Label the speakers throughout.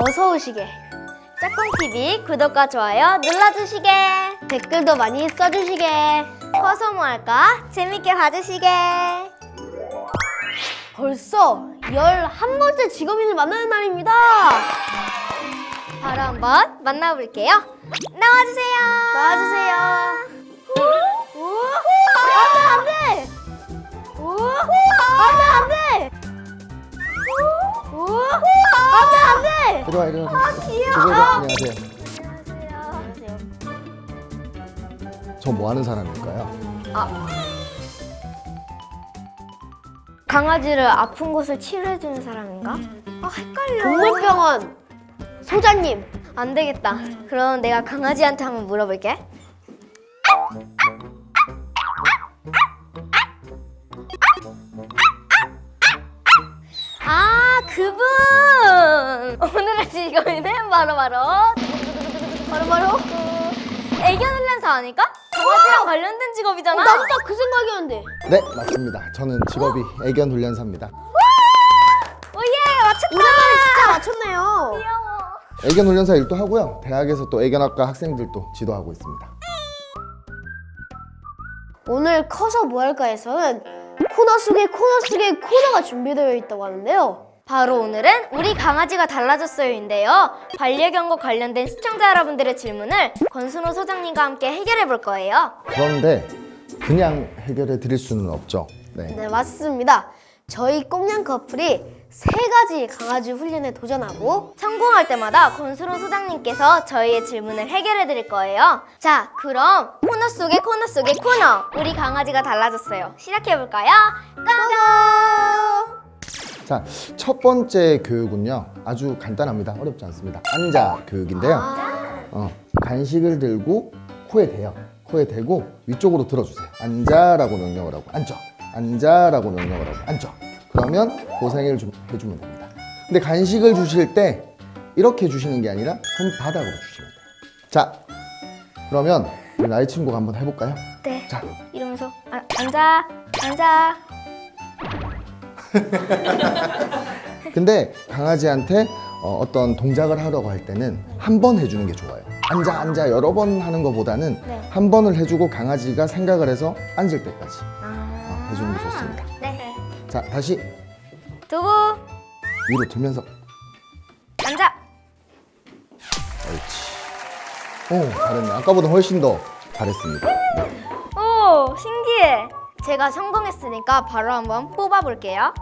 Speaker 1: 어서 오시게. 짝꿍TV 구독과 좋아요 눌러주시게. 댓글도 많이 써주시게. 커서 뭐 할까? 재밌게 봐주시게. 벌써 11번째 직업인을 만나는 날입니다. 바로 한번 만나볼게요. 나와주세요. 나와주세요. 안돼 안돼. 안돼 안돼. 안돼 안돼.
Speaker 2: 이리 와 이리 와.
Speaker 1: 아, 귀여워.
Speaker 2: 저거, 저거, 안녕하세요.
Speaker 1: 안녕하세요.
Speaker 2: 저 뭐 하는 사람일까요?
Speaker 1: 강아지를 아픈 곳을 치료해주는 사람인가? 아 헷갈려. 동물병원 소장님. 안 되겠다. 그럼 내가 강아지한테 한번 물어볼게. 바로 바로 바로 바로 애견 훈련사 아닐까? 강아지랑 관련된 직업이잖아. 나 진짜 그 생각이었는데.
Speaker 2: 네 맞습니다. 저는 직업이 애견 훈련사입니다.
Speaker 1: 오예 맞췄다. 오랜만에 진짜 맞췄네요. 귀여워.
Speaker 2: 애견 훈련사 일도 하고요. 대학에서 또 애견학과 학생들도 지도하고 있습니다.
Speaker 1: 오늘 커서 뭐 할까에서는 코너 속에 코너 속에 코너가 준비되어 있다고 하는데요. 바로 오늘은 우리 강아지가 달라졌어요인데요. 반려견과 관련된 시청자 여러분들의 질문을 권순호 소장님과 함께 해결해 볼 거예요.
Speaker 2: 그런데 그냥 해결해 드릴 수는 없죠. 네.
Speaker 1: 네, 맞습니다. 저희 꽁냥 커플이 세 가지 강아지 훈련에 도전하고 성공할 때마다 권수로 소장님께서 저희의 질문을 해결해 드릴 거예요. 자, 그럼 코너 속의 코너 속의 코너 우리 강아지가 달라졌어요. 시작해 볼까요? 고고!
Speaker 2: 자, 첫 번째 교육은요. 아주 간단합니다. 어렵지 않습니다. 앉아 교육인데요. 어, 간식을 들고 코에 대요. 코에 대고 위쪽으로 들어주세요. 앉아라고 명령을 하고 앉아. 앉아라고 명령을 하고 앉아. 그러면 고생을 좀 해주면 됩니다. 근데 간식을 주실 때 이렇게 주시는 게 아니라 손바닥으로 주시면 돼요. 자, 그러면 우리 나의 친구가 한번 해볼까요?
Speaker 1: 네.
Speaker 2: 자,
Speaker 1: 이러면서 아, 앉아, 앉아.
Speaker 2: 근데 강아지한테 어, 떤 동작을 하려고 할 때는 한 번 해주는 게 좋아요. 앉아 앉아 여러 번 하는 것보다는
Speaker 1: 네.
Speaker 2: 한 번을 해주고 강아지가 생각을 해서 앉을 때까지
Speaker 1: 아,
Speaker 2: 어, 해주는 게 좋습니다.
Speaker 1: 네.
Speaker 2: 자 다시
Speaker 1: 두부
Speaker 2: 위로 들면서
Speaker 1: 앉아.
Speaker 2: 옳지. 오 잘했네. 아까보다 훨씬 더 잘했습니다. 네.
Speaker 1: 오, 신기해. 제가 성공했으니까 바로 한번 뽑아볼게요.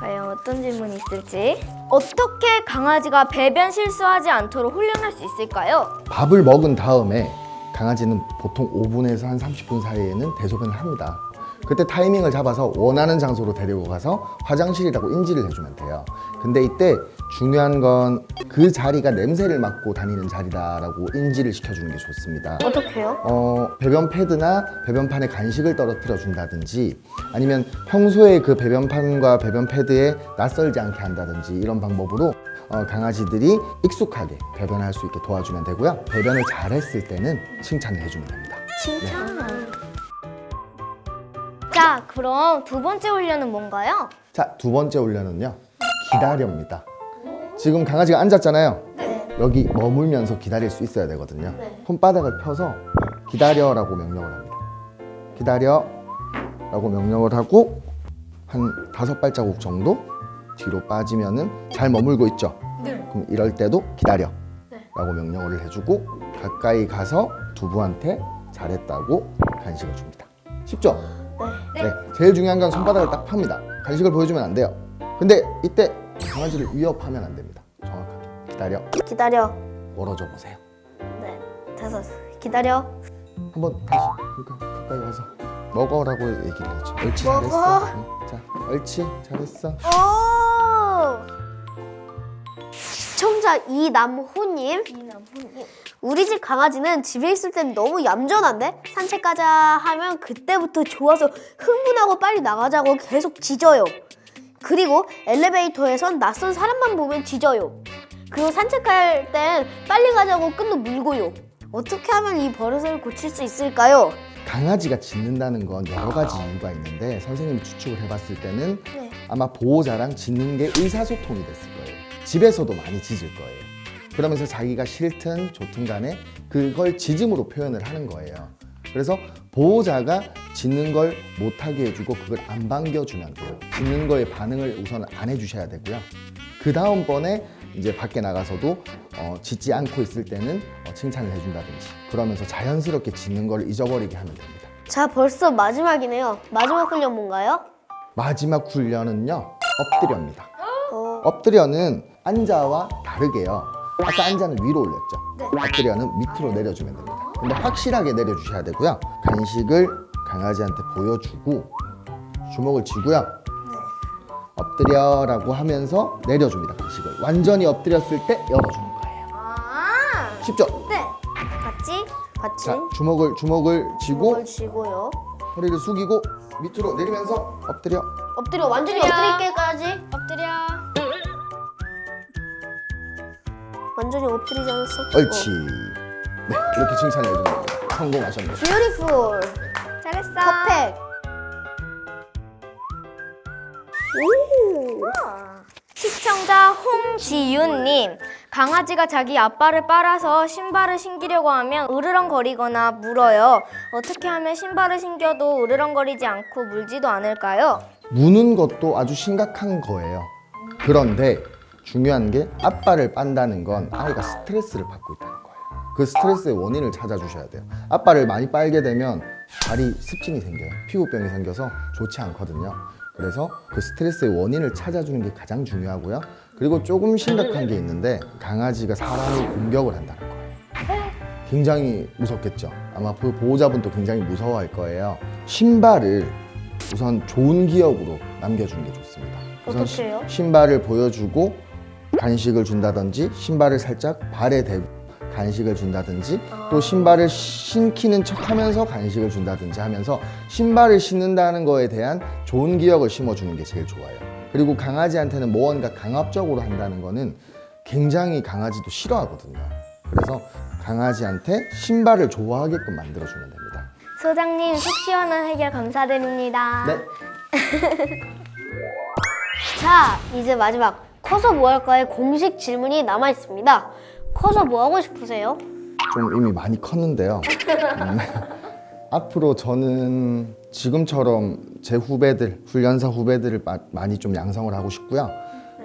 Speaker 1: 과연 어떤 질문이 있을지. 어떻게 강아지가 배변 실수하지 않도록 훈련할 수 있을까요?
Speaker 2: 밥을 먹은 다음에 강아지는 보통 5분에서 한 30분 사이에는 대소변을 합니다. 그때 타이밍을 잡아서 원하는 장소로 데리고 가서 화장실이라고 인지를 해주면 돼요. 근데 이때 중요한 건 그 자리가 냄새를 맡고 다니는 자리다라고 인지를 시켜주는 게 좋습니다.
Speaker 1: 어떻게요?
Speaker 2: 어, 배변 패드나 배변판에 간식을 떨어뜨려 준다든지 아니면 평소에 그 배변판과 배변 패드에 낯설지 않게 한다든지 이런 방법으로 어, 강아지들이 익숙하게 배변할 수 있게 도와주면 되고요. 배변을 잘했을 때는 칭찬을 해주면 됩니다.
Speaker 1: 칭찬. 자, 그럼 두 번째 훈련은 뭔가요?
Speaker 2: 자, 두 번째 훈련은요. 기다려입니다. 지금 강아지가 앉았잖아요. 여기 머물면서 기다릴 수 있어야 되거든요. 손바닥을 펴서 기다려라고 명령을 합니다. 기다려라고 명령을 하고 한 다섯 발자국 정도 뒤로 빠지면은 잘 머물고 있죠. 그럼 이럴 때도 기다려라고 명령을 해주고 가까이 가서 두부한테 잘했다고 간식을 줍니다. 쉽죠? 네. 제일 중요한 건 손바닥을 딱 팝니다. 간식을 보여주면 안 돼요. 근데 이때 강아지를 위협하면 안 됩니다. 정확하게. 기다려.
Speaker 1: 기다려.
Speaker 2: 멀어져 보세요.
Speaker 1: 네, 다섯. 기다려.
Speaker 2: 한번 다시 그러니까 가까이 가서 먹어라고 얘기를 해줘. 옳지
Speaker 1: 먹어.
Speaker 2: 잘했어. 응. 자, 옳지 잘했어.
Speaker 1: 오! 시청자 이남호님. 우리 집 강아지는 집에 있을 땐 너무 얌전한데 산책 가자 하면 그때부터 좋아서 흥분하고 빨리 나가자고 계속 짖어요. 그리고 엘리베이터에선 낯선 사람만 보면 짖어요. 그리고 산책할 땐 빨리 가자고 끈도 물고요. 어떻게 하면 이 버릇을 고칠 수 있을까요?
Speaker 2: 강아지가 짖는다는 건 여러 가지 이유가 있는데 선생님이 추측을 해봤을 때는
Speaker 1: 네.
Speaker 2: 아마 보호자랑 짖는 게 의사소통이 됐을 거예요. 집에서도 많이 짖을 거예요. 그러면서 자기가 싫든 좋든 간에 그걸 짖음으로 표현을 하는 거예요. 그래서 보호자가 짖는 걸 못하게 해주고 그걸 안 반겨주면 돼요. 짖는 거에 반응을 우선 안 해주셔야 되고요. 그 다음번에 이제 밖에 나가서도 어, 짖지 않고 있을 때는 어, 칭찬을 해준다든지 그러면서 자연스럽게 짖는 걸 잊어버리게 하면 됩니다.
Speaker 1: 자, 벌써 마지막이네요. 마지막 훈련 뭔가요?
Speaker 2: 마지막 훈련은요 엎드려입니다.
Speaker 1: 어,
Speaker 2: 엎드려는 앉아와 다르게요. 아까 앉아는 위로 올렸죠. 엎드려는 밑으로 내려주면 됩니다. 근데 확실하게 내려주셔야 되고요. 간식을 강아지한테 보여주고 주먹을 쥐고요. 엎드려라고 하면서 내려줍니다. 간식을 완전히 엎드렸을 때 열어주는 거예요.
Speaker 3: 아,
Speaker 2: 쉽죠?
Speaker 3: 네. 같이?
Speaker 1: 같이
Speaker 2: 자 주먹을 주먹을 쥐고
Speaker 1: 이걸 쥐고요.
Speaker 2: 허리를 숙이고 밑으로 내리면서 엎드려.
Speaker 1: 엎드려 완전히
Speaker 3: 엎드려.
Speaker 1: 엎드릴게까지.
Speaker 3: 엎드려.
Speaker 1: 완전히 엎드리지 않았어?
Speaker 2: 옳지. 네 이렇게 칭찬해 주는 겁니다. 성공하셨네요.
Speaker 1: 뷰티풀.
Speaker 3: 잘했어.
Speaker 1: 퍼펙. 오.
Speaker 3: 시청자 홍지윤님 강아지가 자기 아빠를 빨아서 신발을 신기려고 하면 으르렁거리거나 물어요. 어떻게 하면 신발을 신겨도 으르렁거리지 않고 물지도 않을까요?
Speaker 2: 무는 것도 아주 심각한 거예요. 그런데 중요한 게 아빠를 빤다는 건 아이가 스트레스를 받고 있다는 거예요. 그 스트레스의 원인을 찾아주셔야 돼요. 아빠를 많이 빨게 되면 발이 습진이 생겨요. 피부병이 생겨서 좋지 않거든요. 그래서 그 스트레스의 원인을 찾아주는 게 가장 중요하고요. 그리고 조금 심각한 게 있는데 강아지가 사람을 공격을 한다는 거예요. 굉장히 무섭겠죠. 아마 그 보호자분도 굉장히 무서워할 거예요. 신발을 우선 좋은 기억으로 남겨주는 게 좋습니다. 우선
Speaker 1: 어떻게 해요?
Speaker 2: 시- 신발을 보여주고 간식을 준다든지 신발을 살짝 발에 대고 간식을 준다든지 또 신발을 신기는 척하면서 간식을 준다든지 하면서 신발을 신는다는 거에 대한 좋은 기억을 심어주는 게 제일 좋아요. 그리고 강아지한테는 무언가 강압적으로 한다는 거는 굉장히 강아지도 싫어하거든요. 그래서 강아지한테 신발을 좋아하게끔 만들어주면 됩니다.
Speaker 3: 소장님 속 시원한 해결 감사드립니다.
Speaker 2: 네.
Speaker 1: 자, 이제 마지막 커서 뭐 할까의 공식 질문이 남아 있습니다. 커서 뭐 하고 싶으세요?
Speaker 2: 좀 이미 많이 컸는데요. 음, 앞으로 저는 지금처럼 제 후배들, 훈련사 후배들을 마- 많이 좀 양성을 하고 싶고요.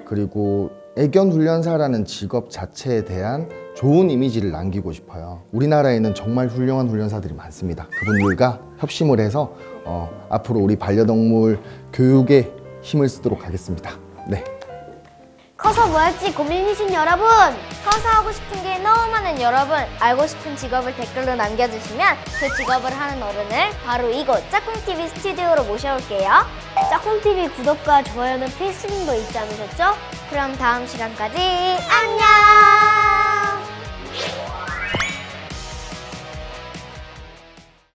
Speaker 2: 그리고 애견 훈련사라는 직업 자체에 대한 좋은 이미지를 남기고 싶어요. 우리나라에는 정말 훌륭한 훈련사들이 많습니다. 그분들과 협심을 해서 어, 앞으로 우리 반려동물 교육에 힘을 쓰도록 하겠습니다. 네.
Speaker 1: 커서 뭐 할지 고민이신 여러분!
Speaker 3: 커서 하고 싶은 게 너무 많은 여러분 알고 싶은 직업을 댓글로 남겨주시면 그 직업을 하는 어른을 바로 이곳 짝꿍TV 스튜디오로 모셔올게요.
Speaker 1: 짝꿍TV 구독과 좋아요는 필수인 거 잊지 않으셨죠?
Speaker 3: 그럼 다음 시간까지 안녕!